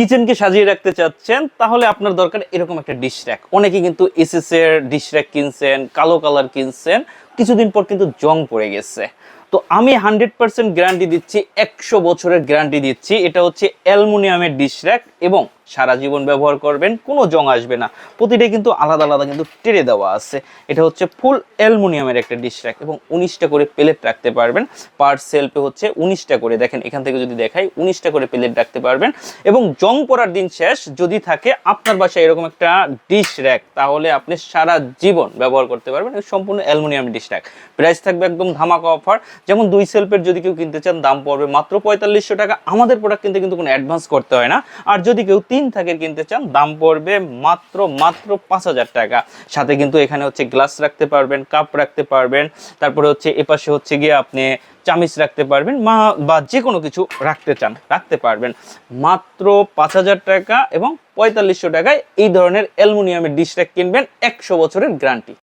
কিচেনকে সাজিয়ে রাখতে চাচ্ছেন, তাহলে আপনার দরকার এরকম একটা ডিশ র্যাক অনেকে কিন্তু এসএস এর ডিশ র্যাক কিনছেন, কালো কালার কিনছেন কিছুদিন পর কিন্তু জং পড়ে গেছে। তো আমি হান্ড্রেড পার্সেন্ট গ্যারান্টি দিচ্ছি, একশো বছরের গ্যারান্টি দিচ্ছি, এটা হচ্ছে অ্যালুমিনিয়ামের ডিশ র্যাক এবং সারা জীবন ব্যবহার করবেন, কোনো জং আসবে না। প্রতিটাই কিন্তু আলাদা আলাদা কিন্তু টেরে দেওয়া আছে। এটা হচ্ছে ফুল অ্যালুমিনিয়ামের একটা ডিশ র্যাক এবং উনিশটা করে প্লেট রাখতে পারবেন। পার সেলফে হচ্ছে উনিশটা করে, দেখেন এখান থেকে যদি দেখাই, উনিশটা করে প্লেট রাখতে পারবেন এবং জং পড়ার দিন শেষ যদি থাকে আপনার বাসায় এরকম একটা ডিশ র্যাক তাহলে আপনি সারা জীবন ব্যবহার করতে পারবেন সম্পূর্ণ অ্যালুমিনিয়াম ডিশ র্যাক প্রাইস থাকবে একদম ধামাকা অফার। যেমন দুই সেলফের যদি কেউ কিনতে চান, দাম পড়বে মাত্র পঁয়তাল্লিশশো টাকা। আমাদের প্রোডাক্ট কিনতে কিন্তু কোনো অ্যাডভান্স করতে হয় না। আর যদি কেউ তিন থাকের কিনতে চান, দাম পড়বে মাত্র মাত্র পাঁচ হাজার টাকা। সাথে কিন্তু এখানে হচ্ছে গ্লাস রাখতে পারবেন কাপ রাখতে পারবেন। তারপরে হচ্ছে এপাশে হচ্ছে গিয়ে আপনি চামিচ রাখতে পারবেন মা, বা যে কোনো কিছু রাখতে চান, রাখতে পারবেন। মাত্র পাঁচ হাজার টাকা এবং পঁয়তাল্লিশশো টাকায় এই ধরনের অ্যালুমিনিয়ামের ডিশটা কিনবেন একশো বছরের গ্যারান্টি